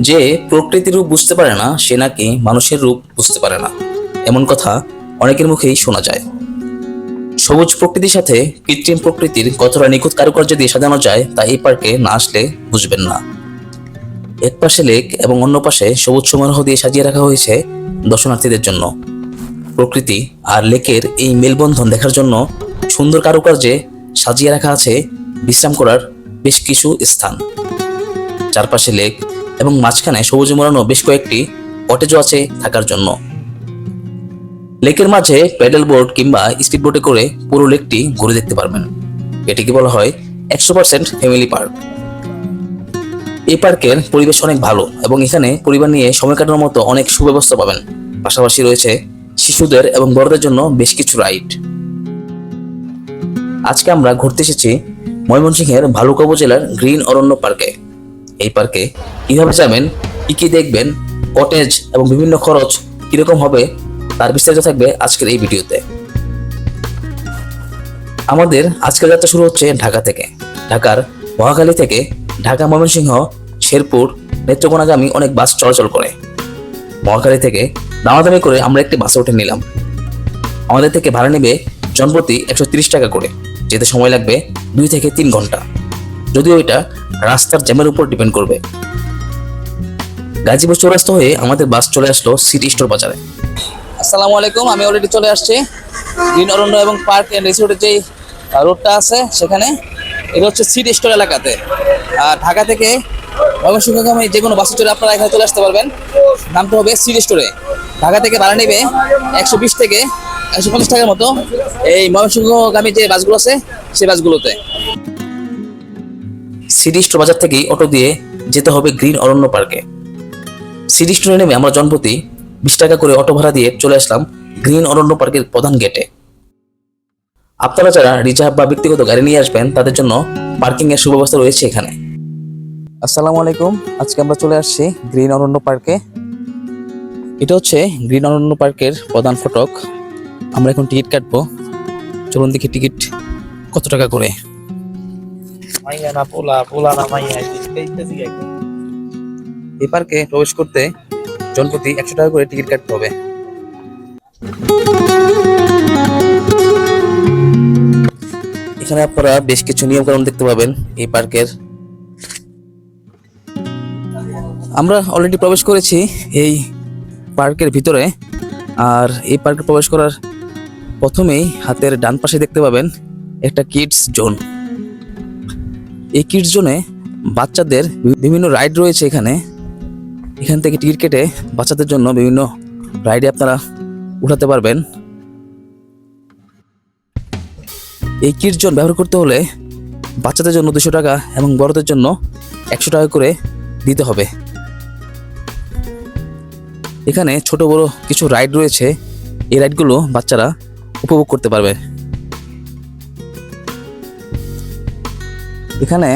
যে প্রকৃতির রূপ বুঝতে পারে না, সে নাকি মানুষের রূপ বুঝতে পারে না। এমন কথা অনেকের মুখেই শোনা যায়। সবুজ প্রকৃতির সাথে কৃত্রিম প্রকৃতির কতটা নিখুঁত কারুকার্য দিয়ে সাজানো যায়, তা এই পার্কে না আসলে বুঝবেন না। এক পাশে লেক এবং অন্য পাশে সবুজ সমারোহ দিয়ে সাজিয়ে রাখা হয়েছে দর্শনার্থীদের জন্য। প্রকৃতি আর লেকের এই মেলবন্ধন দেখার জন্য সুন্দর কারুকার্যে সাজিয়ে রাখা আছে বিশ্রাম করার বেশ কিছু স্থান। চারপাশে লেক এবং মাঝখানে সবুজে মোড়ানো বেশ কয়েকটি কটেজও আছে থাকার জন্য। লেকের মাঝে প্যাডেল বোর্ড কিংবা স্পিড বোটে করে পুরো লেকটি ঘুরে দেখতে পারবেন। এটিকে বলা হয় একশো পার্সেন্ট ফ্যামিলি পার্ক এই পার্কের পরিবেশ অনেক ভালো এবং এখানে পরিবার নিয়ে সময় কাটানোর মতো অনেক সুব্যবস্থা পাবেন। পাশাপাশি রয়েছে শিশুদের এবং বড়দের জন্য বেশ কিছু রাইড আজকে আমরা ঘুরতে এসেছি ময়মনসিংহের ভালুকা উপজেলার গ্রিন অরণ্য পার্কে এই পার্কে। কীভাবে যাবেন, কি কি দেখবেন, কটেজ এবং বিভিন্ন খরচ কীরকম হবে, তার বিস্তারিত থাকবে আজকের এই ভিডিওতে। আমাদের আজকের যাত্রা শুরু হচ্ছে ঢাকা থেকে। ঢাকার মহাখালী থেকে ঢাকা ময়মনসিংহ, শেরপুর, নেত্রকোনাগামী অনেক বাস চলাচল করে। মহাখালী থেকে দামাদামি করে আমরা একটি বাসে উঠে নিলাম। আমাদের থেকে ভাড়া নেবে জনপ্রতি একশো টাকা করে। যেতে সময় লাগবে দুই থেকে তিন ঘণ্টা। যদিও এটা রাস্তার জ্যামের উপর ডিপেন্ড করবে। গাজীপুর চৌরাস্তা হয়ে আমাদের বাস চলে আসলো সিটি স্টোর বাজারে। আসসালামু আলাইকুম, আমি অলরেডি চলে আসছি। গ্রিন অরণ্য এবং পার্ক এন্ড রিসোর্টের যেই রোডটা আছে সেখানে, এটা হচ্ছে সিটি স্টোর এলাকাতে। আর ঢাকা থেকে ময়মনসিংহগামী যে কোনো বাসে চড়ে আপনারা এখানে চলে আসতে পারবেন। নামটা হবে সিটি স্টোরে ঢাকা থেকে ভাড়া নেবে একশো বিশ থেকে একশো পঞ্চাশ টাকার মতো। এই ময়মনসিংহগামী যে বাসগুলো আছে, সেই বাসগুলোতে সিটি স্টোর বাজার থেকেই অটো দিয়ে যেতে হবে গ্রিন অরণ্য পার্কে। সিটি স্টোরে নেমে আমরা জনপ্রতি বিশ টাকা করে অটো ভাড়া দিয়ে চলে আসলাম গ্রিন অরণ্য পার্কের প্রধান গেটে। আপনারা যারা রিজার্ভ বা ব্যক্তিগত গাড়ি নিয়ে আসবেন, তাদের জন্য পার্কিং এর সুব্যবস্থা রয়েছে এখানে। আসসালামু আলাইকুম। আজকে আমরা চলে আসছি গ্রিন অরণ্য পার্কে। এটা হচ্ছে গ্রিন অরণ্য পার্কের প্রধান ফটক। আমরা এখন টিকিট কাটবো। চলুন দেখি টিকিট কত টাকা করে। মাইয়া পোলা পোলা না মাইয়া, এই পার্কে প্রবেশ করতে জনপ্রতি একশো টাকা করে টিকিট কাটতে হবে। এখানে আপনারা বেশ কিছু নিয়ম কানুন দেখতে পাবেন এই পার্কের। আমরা অলরেডি প্রবেশ করেছি এই পার্কের ভিতরে, আর এই পার্কে প্রবেশ করার প্রথমেই হাতের ডান পাশে দেখতে পাবেন একটা কিডস জোন। এই কিডস জোনে বাচ্চাদের বিভিন্ন রাইড রয়েছে এখানে। এখান থেকে টিকিট কেটে বাচ্চাদের জন্য বিভিন্ন রাইডে আপনারা উঠাতে পারবেন। এই কিট জোন ব্যবহার করতে হলে বাচ্চাদের জন্য দুশো টাকা এবং বড়দের জন্য একশো টাকা করে দিতে হবে। এখানে ছোট বড় কিছু রাইড রয়েছে। এই রাইডগুলো বাচ্চারা উপভোগ করতে পারবে। এখানে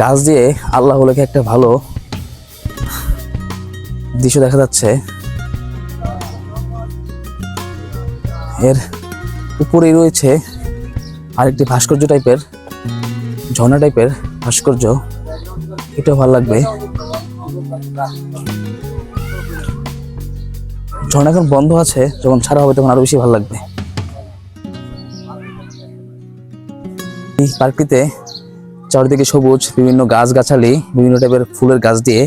গাছ দিয়ে আল্লাহ লেখে একটা ভালো দৃশ্য দেখা যাচ্ছে। এর উপরেই রয়েছে আরেকটি ভাস্কর্য টাইপের, ঝর্ণা টাইপের ভাস্কর্য। এটা ভালো লাগবে। ঝর্ণা এখন বন্ধ আছে, যখন ছাড়া হবে তখন আরও বেশি ভালো লাগবে। এই পার্কটিতে চারিদিকে সবুজ, বিভিন্ন গাছ গাছালি বিভিন্ন টাইপের ফুলের গাছ দিয়ে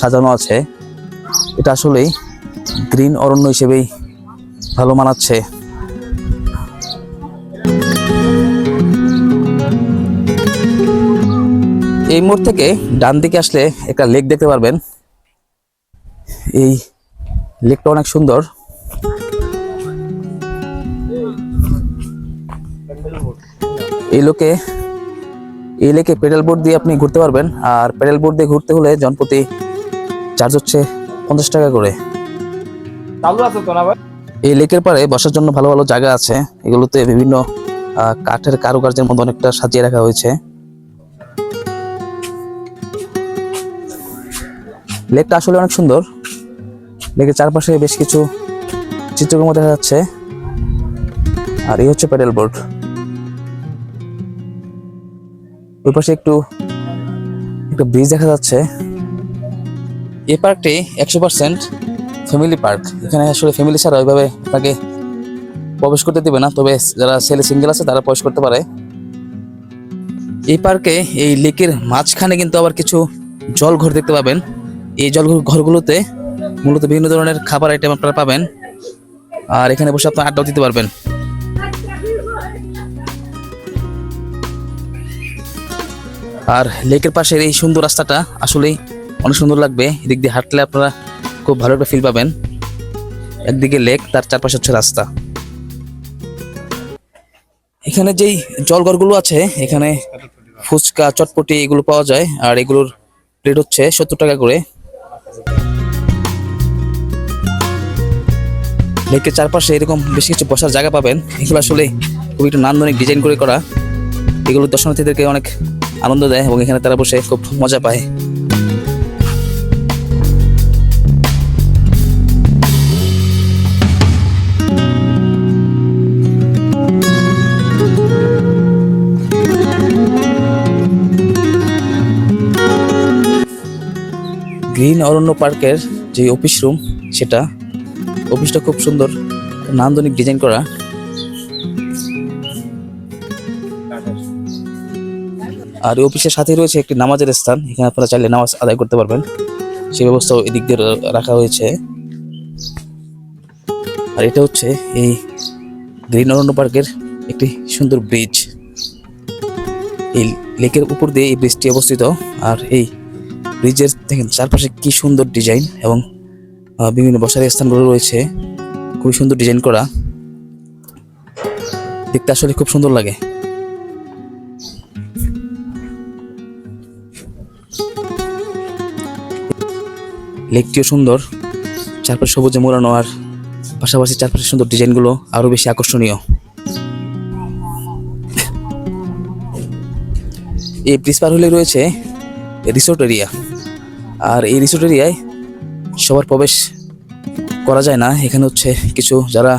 সাজানো আছে। এটা আসলেই গ্রিন অরণ্য হিসেবেই ভালো মানাচ্ছে। এই মোড় থেকে ডান দিকে আসলে একটা লেক দেখতে পারবেন। এই লেকটা অনেক সুন্দর। এই লোকে এই লেকে পেডাল বোর্ড দিয়ে আপনি ঘুরতে পারবেন। আর পেডাল বোর্ড দিয়ে ঘুরতে হলে জনপ্রতি চার্জ হচ্ছে পঞ্চাশ টাকা করে। চালু আছে তো না ভাই? এই লেকের পাড়ে বসার জন্য ভালো ভালো জায়গা আছে। এগুলোতে বিভিন্ন কাঠের কারুকার্যের মতো অনেকটা সাজিয়ে রাখা হয়েছে। লেকটা আসলে অনেক সুন্দর। লেকের চারপাশে বেশ কিছু চিত্রকর্ম দেখা যাচ্ছে। আর এই হচ্ছে প্যাডেল বোর্ড ওই পাশে একটু, একটা ব্রিজ দেখা যাচ্ছে। এই পার্কটি একশো পার্সেন্ট ফ্যামিলি পার্ক এখানে আসলে ফ্যামিলি ছাড়া ওইভাবে আপনাকে প্রবেশ করতে দেবে না। তবে যারা ছেলে সিঙ্গেল আছে, তারা প্রবেশ করতে পারে। এই পার্কে এই লেকের মাঝখানে কিন্তু আবার কিছু জল ঘর দেখতে পাবেন। এই জল ঘরগুলোতে মূলত বিভিন্ন ধরনের খাবার আইটেম আপনারা পাবেন। আর এখানে বসে আপনার আড্ডাও দিতে পারবেন। আর লেকের পাশের এই সুন্দর রাস্তাটা আসলেই অনেক সুন্দর লাগবে। এদিক দিয়ে হাঁটলে আপনারা খুব ভালো একটা ফিল পাবেন। একদিকে লেক, তার চারপাশে হচ্ছে রাস্তা। এখানে যেই জলঘরগুলো আছে, এখানে ফুচকা, চটপটি এগুলো পাওয়া যায়, আর এগুলোর প্লেট হচ্ছে সত্তর টাকা করে। লেকের চারপাশে এরকম বেশ কিছু বসার জায়গা পাবেন। এগুলো আসলে খুবই একটু নান্দনিক ডিজাইন করে করা। এগুলো দর্শনার্থীদেরকে অনেক আনন্দ দেয় এবং এখানে তারা বসে খুব মজা পায়। গ্রিন অরণ্য পার্কের যে অফিস রুম, সেটা অফিসটা খুব সুন্দর। নান্দনিক ডিজাইন করা। আর এই অফিসের সাথে রয়েছে একটি নামাজের স্থান। এখানে আপনারা চাইলে নামাজ আদায় করতে পারবেন। সেই ব্যবস্থাও এদিক দিয়ে রাখা হয়েছে। আর এটা হচ্ছে এই গ্রিন অরণ্য পার্কের একটি সুন্দর ব্রিজ এই লেকের উপর দিয়ে এই ব্রিজটি অবস্থিত। আর এই ব্রিজের দেখেন চারপাশে কি সুন্দর ডিজাইন এবং বিভিন্ন বসার স্থানগুলো রয়েছে। খুবই সুন্দর ডিজাইন করা। দেখতে আসলে খুব সুন্দর লাগে। লেকটিও সুন্দর, চারপাশে সবুজে মোড়ানো আর পাশাপাশি চারপাশে সুন্দর ডিজাইনগুলো আরও বেশি আকর্ষণীয়। এই ব্রিজ পার হলে রয়েছে রিসোর্ট এরিয়া। আর এই রিসোর্ট এরিয়ায় সবার প্রবেশ করা যায় না। এখানে হচ্ছে কিছু যারা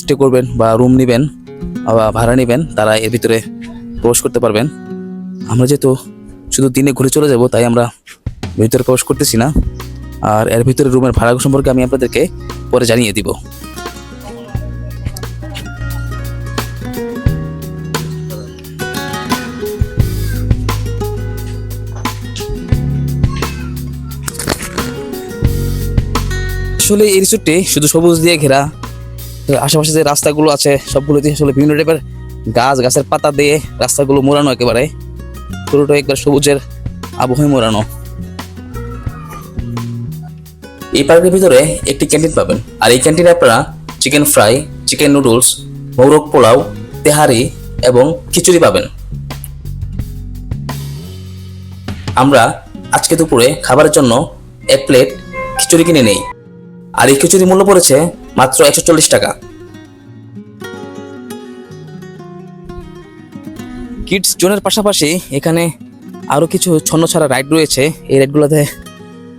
স্টে করবেন বা রুম নেবেন বা ভাড়া নেবেন, তারা এর ভিতরে প্রবেশ করতে পারবেন। আমরা যেহেতু শুধু দিনে ঘুরে চলে যাব, তাই আমরা ভিতরে প্রবেশ করতেছি না। আর এর ভিতরে রুমের ভাড়া সম্পর্কে আমি আপনাদেরকে পরে জানিয়ে দিব। আসলে এই রিসোর্টটি শুধু সবুজ দিয়ে ঘেরা। আশেপাশে যে রাস্তাগুলো আছে, সবগুলোতে আসলে বিভিন্ন টাইপের গাছ, গাছের পাতা দিয়ে রাস্তাগুলো মোড়ানো একেবারে। পুরোটা একবার সবুজের আবহাওয়ায় মোড়ানো। এই পার্কের ভিতরে একটি ক্যান্টিন পাবেন। আর এই ক্যান্টিনে আপনারা চিকেন ফ্রাই, চিকেন নুডলস মৌরক পোলাও, তেহারি এবং খিচুড়ি পাবেন। আমরা আজকে দুপুরে খাবারের জন্য এক প্লেট খিচুড়ি কিনে নেই। আর এই খিচুড়ির মূল্য পড়েছে মাত্র একশো চল্লিশ টাকা। কিডস জোনের পাশাপাশি এখানে আরও কিছু ছন্ন ছাড়া রাইড রয়েছে। এই রাইডগুলোতে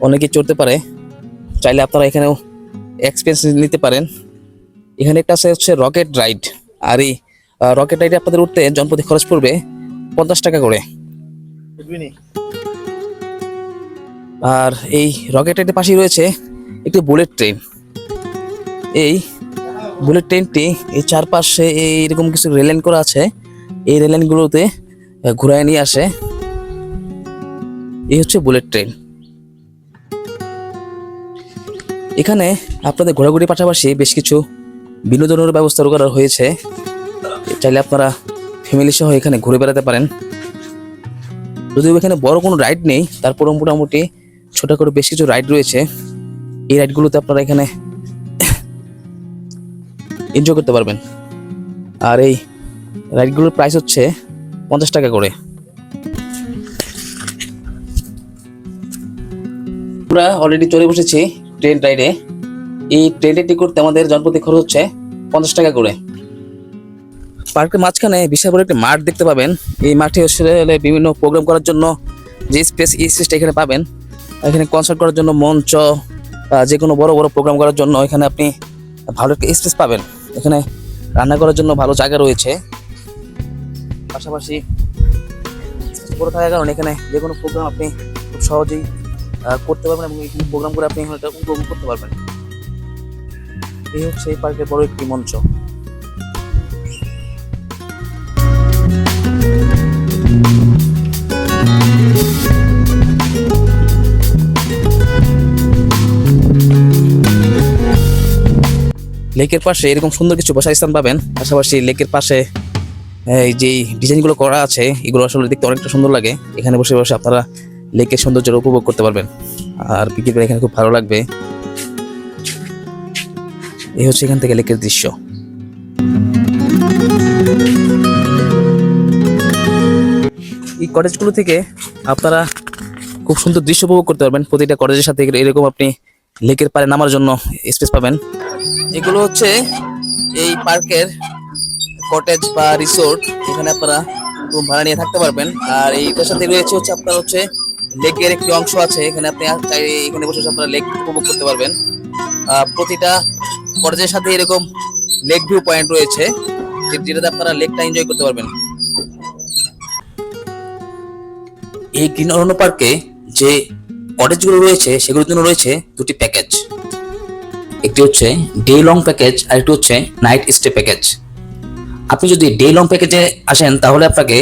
অনেকে চড়তে পারে। চাইলে আপনারা এখানেও এক্সপেন্স নিতে পারেন। এখানে একটা আছে হচ্ছে রকেট রাইড আর এই রকেট রাইডে আপনাদের উঠতে জনপ্রতি খরচ পড়বে পঞ্চাশ টাকা করে। আর এই রকেট রাইডের পাশেই রয়েছে একটি বুলেট ট্রেন এই বুলেট ট্রেনটি এই চারপাশে এই এরকম কিছু রেললাইন করা আছে। এই রেললাইনগুলোতে ঘুরায় নিয়ে আসে। এই হচ্ছে বুলেট ট্রেন এখানে আপনাদের ঘোরাঘুরির পাশাপাশি বেশ কিছু বিনোদনের ব্যবস্থা করা হয়েছে চাইলে আপনারা ফ্যামিলি সহ এখানে ঘুরে বেড়াতে পারেন। যদিও এখানে বড় কোনো রাইড নেই, তারপরও মোটামুটি ছোট করে বেশ কিছু রাইড রয়েছে। এই রাইডগুলোতে আপনারা এখানে এনজয় করতে পারবেন। আর এই রাইডগুলোর প্রাইস হচ্ছে পঞ্চাশ টাকা করে। আমরা অলরেডি চলে বসেছি। ট্রেন রাইডে এই ট্রেনের টিকিট আমাদের জনপ্রতি খরচ হচ্ছে পঞ্চাশ টাকা করে। পার্কের মাঝখানে বিশাল বড় একটি মাঠ দেখতে পাবেন। এই মাঠে আসলে বিভিন্ন প্রোগ্রাম করার জন্য যে স্পেস এই স্পেসটা এখানে পাবেন। এখানে কনসার্ট করার জন্য মঞ্চ, বা যে কোনো বড় বড় প্রোগ্রাম করার জন্য এখানে আপনি ভালো একটা স্পেস পাবেন। এখানে রান্না করার জন্য ভালো জায়গা রয়েছে। পাশাপাশি বড় থাকার কারণে এখানে যে কোনো প্রোগ্রাম আপনি খুব সহজেই করতে পারবেন এবং এখানে প্রোগ্রাম করে আপনি এখানে উপভোগ করতে পারবেন। এই হচ্ছে এই পার্কের বড় একটি মঞ্চ। লেকের পাশে এরকম সুন্দর কিছু বসার স্থান পাবেন। পাশাপাশি লেকের পাশে, এই যে ডিজাইনগুলো করা আছে, এগুলো আসলে দেখতে অনেকটা সুন্দর লাগে। এখানে বসে বসে আপনারা লেকের সৌন্দর্য উপভোগ করতে পারবেন। আর বিকেলে এখানে খুব ভালো লাগবে। এই হচ্ছে এখান থেকে লেকের দৃশ্য। এই কটেজগুলো থেকে আপনারা খুব সুন্দর দৃশ্য উপভোগ করতে পারবেন। প্রতিটা কটেজের সাথে এরকম আপনি লেকের পাড়ে নামার জন্য স্পেস পাবেন। এগুলো হচ্ছে এই পার্কের কটেজ বা রিসোর্ট এখানে আপনারা রুম ভাড়া নিয়ে থাকতে পারবেন। আর এইটার সাথে রয়েছে হচ্ছে আপনার হচ্ছে লেকের একটি অংশ আছে, এখানে আপনি এখানে বসে বসে আপনারা লেক উপভোগ করতে পারবেন। প্রতিটা কটেজের সাথে এরকম লেক ভিউ পয়েন্ট রয়েছে যেটাতে আপনারা লেকটা এনজয় করতে পারবেন। এই গ্রিন অরণ্য পার্কে যে কটেজগুলো রয়েছে, সেগুলোর জন্য রয়েছে দুটি প্যাকেজ একটি হচ্ছে ডে লং প্যাকেজ আর একটি হচ্ছে নাইট স্টে প্যাকেজ আপনি যদি ডে লং প্যাকেজে আসেন, তাহলে আপনাকে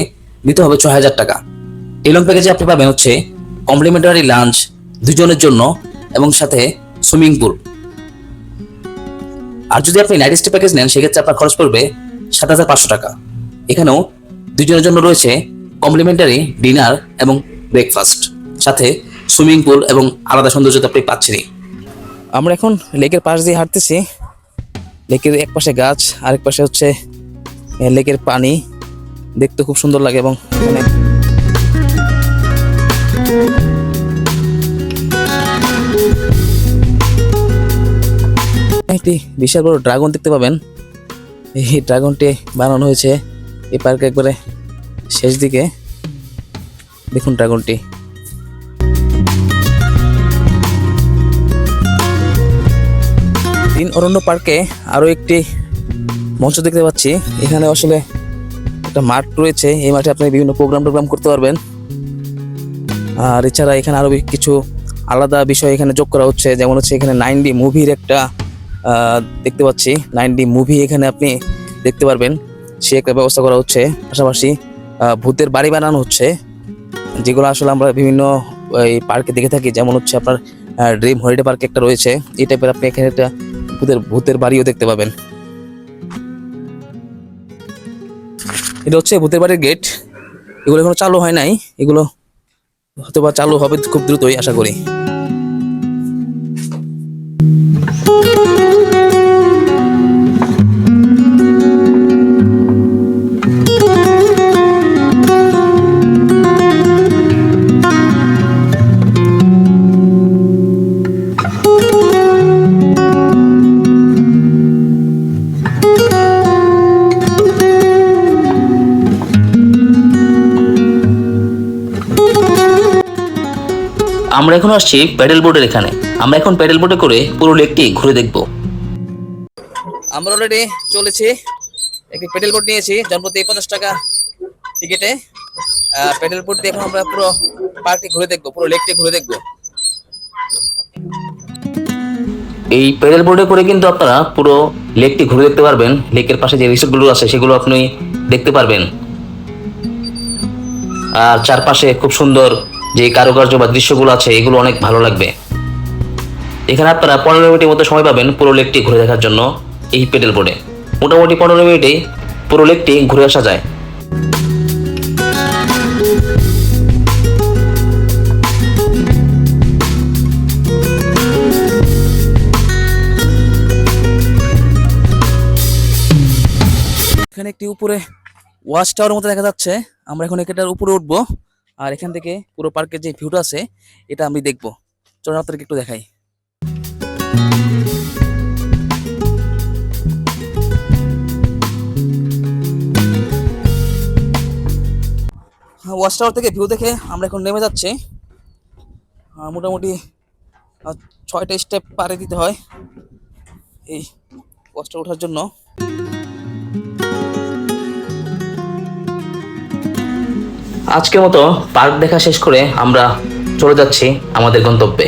দিতে হবে ছয় হাজার টাকা। ডে লং প্যাকেজে আপনি পাবেন হচ্ছে কমপ্লিমেন্টারি লাঞ্চ দুজনের জন্য এবং সাথে সুইমিং পুল। আর যদি আপনি নাইট স্টে প্যাকেজ নেন, সেক্ষেত্রে আপনার খরচ পড়বে সাত হাজার পাঁচশো টাকা। এখানেও দুজনের জন্য রয়েছে কমপ্লিমেন্টারি ডিনার এবং ব্রেকফাস্ট, সাথে সুইমিং পুল এবং আলাদা সৌন্দর্য আপনি পাচ্ছেনই। আমরা এখন লেকের পাশ দিয়ে হাঁটতেছি। লেকের এক পাশে গাছ, আরেক পাশে হচ্ছে লেকের পানি। দেখতে খুব সুন্দর লাগে এবং এখানে একটি বিশাল বড় ড্রাগন দেখতে পাবেন। এই ড্রাগনটি বানানো হয়েছে এই পার্কে একবারে শেষ দিকে। দেখুন ড্রাগনটি। তিন অরণ্য পার্কে আরও একটি মঞ্চ দেখতে পাচ্ছি। এখানে আসলে একটা মাঠ রয়েছে। এই মাঠে আপনি বিভিন্ন প্রোগ্রাম টোগ্রাম করতে পারবেন। আর এছাড়া এখানে আরও কিছু আলাদা বিষয় এখানে যোগ করা হচ্ছে। যেমন হচ্ছে এখানে নাইন ডি মুভির একটা দেখতে পাচ্ছি নাইন ডি মুভি এখানে আপনি দেখতে পারবেন। সে একটা ব্যবস্থা করা হচ্ছে। পাশাপাশি ভূতের বাড়ি বানানো হচ্ছে। যেগুলো আসলে আমরা বিভিন্ন, এই পার্কে দেখে থাকি। যেমন হচ্ছে আপনার ড্রিম হলিডে পার্কে একটা রয়েছে। এই টাইপের আপনি এখানে একটা ভূতের ভূতের বাড়িও দেখতে পাবেন। এটা হচ্ছে ভূতের বাড়ির গেট এগুলো এখনও চালু হয় নাই। এগুলো হয়তো বা চালু হবে খুব দ্রুতই, আশা করি। আমরা এখন আসছি প্যাডেল বোর্ডের এখানে। আমরা এখন প্যাডেল বোর্ডে করে পুরো লেকটি ঘুরে দেখব। আমরা অলরেডি চলেছি। একটি প্যাডেল বোর্ড নিয়েছি জনপ্রতি পঞ্চাশ টাকা টিকিটে প্যাডেল বোর্ড দিয়ে এখন আমরা পুরো পার্কটি ঘুরে দেখব পুরো লেকটি ঘুরে দেখব। এই প্যাডেল বোর্ডে করে কিন্তু আপনারা পুরো লেকটি ঘুরে দেখতে পারবেন। লেকের পাশে যে রিসোর্টগুলো আছে সেগুলো আপনি দেখতে পারবেন। আর চারপাশে খুব সুন্দর যে কারুকার্য বা দৃশ্যগুলো আছে, এগুলো অনেক ভালো লাগবে। এখানে আপনারা পনেরো মিনিটের মতো সময় পাবেন পুরো লেকটি ঘুরে দেখার জন্য এই পেডেল বোর্ডে। মোটামুটি পনেরো মিনিটেই পুরো লেকটি ঘুরে আসা যায়। এখানে একটি উপরে ওয়াচ টাওয়ার মতো দেখা যাচ্ছে। আমরা এখন এটার উপরে উঠবো। আর এখান থেকে পুরো পার্কের যে ভিউটা আছে, এটা আমি দেখব। চলুন আপনাদেরকে একটু দেখাই। ওয়াচ টাওয়ার থেকে ভিউ দেখে আমরা এখন নেমে যাচ্ছি। মোটামুটি ছয়টা স্টেপ পাড়ে দিতে হয় এই ওয়াচটা ওঠার জন্য। আজকের মতো পার্ক দেখা শেষ করে আমরা চলে যাচ্ছি আমাদের গন্তব্যে।